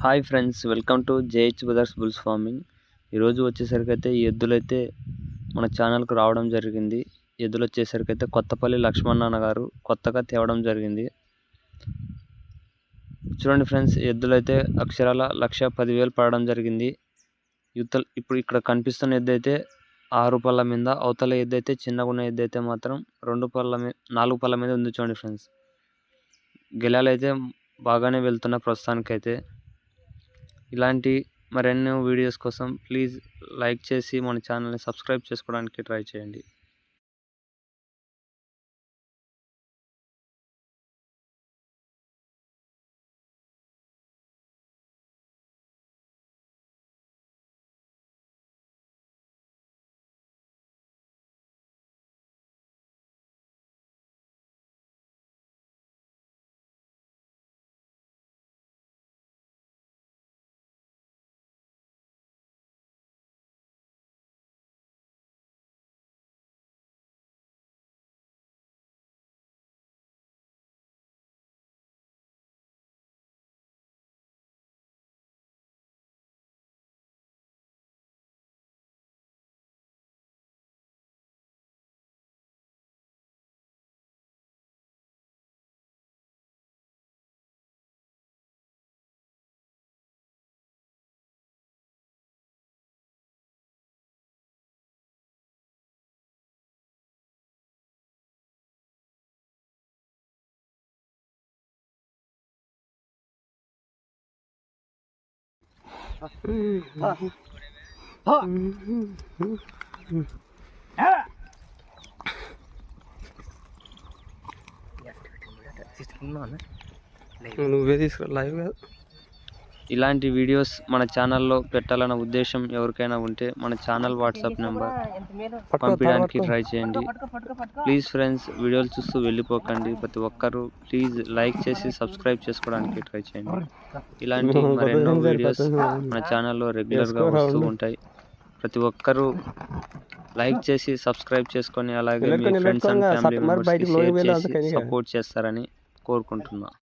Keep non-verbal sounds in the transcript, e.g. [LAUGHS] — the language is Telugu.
Hi friends welcome to JH brothers bulls farming. ఈరోజు వచ్చేసరికి అయితే ఎద్దులైతే మన ఛానల్కు రావడం జరిగింది. ఎద్దులు వచ్చేసరికి అయితే కొత్తపల్లి లక్ష్మణ్ గారు కొత్తగా తేవడం జరిగింది. చూడండి ఫ్రెండ్స్ ఎద్దులైతే అక్షరాల లక్ష పదివేలు పడడం జరిగింది. యువతల ఇప్పుడు ఇక్కడ కనిపిస్తున్న ఎద్దు అయితే ఆరు పళ్ళ మీద అవతల ఎద్దు అయితే చిన్నగా ఉన్న ఎద్దు అయితే మాత్రం రెండు పళ్ళ మీద నాలుగు పళ్ళ మీద ఉంది చూడండి ఫ్రెండ్స్. గెలాలైతే బాగానే వెళ్తున్న ప్రస్తుతానికైతే. ఇలాంటి మరెన్నో వీడియోస్ కోసం ప్లీజ్ లైక్ చేసి మన ఛానల్ని సబ్స్క్రైబ్ చేసుకోవడానికి ట్రై చేయండి. నువ్వే తీసుకురా లైవ్ కాదు ఇలాంటి వీడియోస్ మన ఛానల్లో పెట్టాలన్న ఉద్దేశం ఎవరికైనా ఉంటే మన ఛానల్ వాట్సాప్ నెంబర్ పంపించడానికి ట్రై చేయండి. ప్లీజ్ ఫ్రెండ్స్ వీడియోలు చూస్తూ వెళ్ళిపోకండి. ప్రతి ఒక్కరూ ప్లీజ్ లైక్ చేసి సబ్స్క్రైబ్ చేసుకోవడానికి ట్రై చేయండి. ఇలాంటి [LAUGHS] మరెన్నో వీడియోస్ మన ఛానల్లో రెగ్యులర్గా వస్తూ ఉంటాయి. ప్రతి ఒక్కరూ లైక్ చేసి సబ్స్క్రైబ్ చేసుకొని అలాగే మీ ఫ్రెండ్స్ అండ్ ఫ్యామిలీ మెంబర్స్కి షేర్ చేసి సపోర్ట్ చేస్తారని కోరుకుంటున్నా.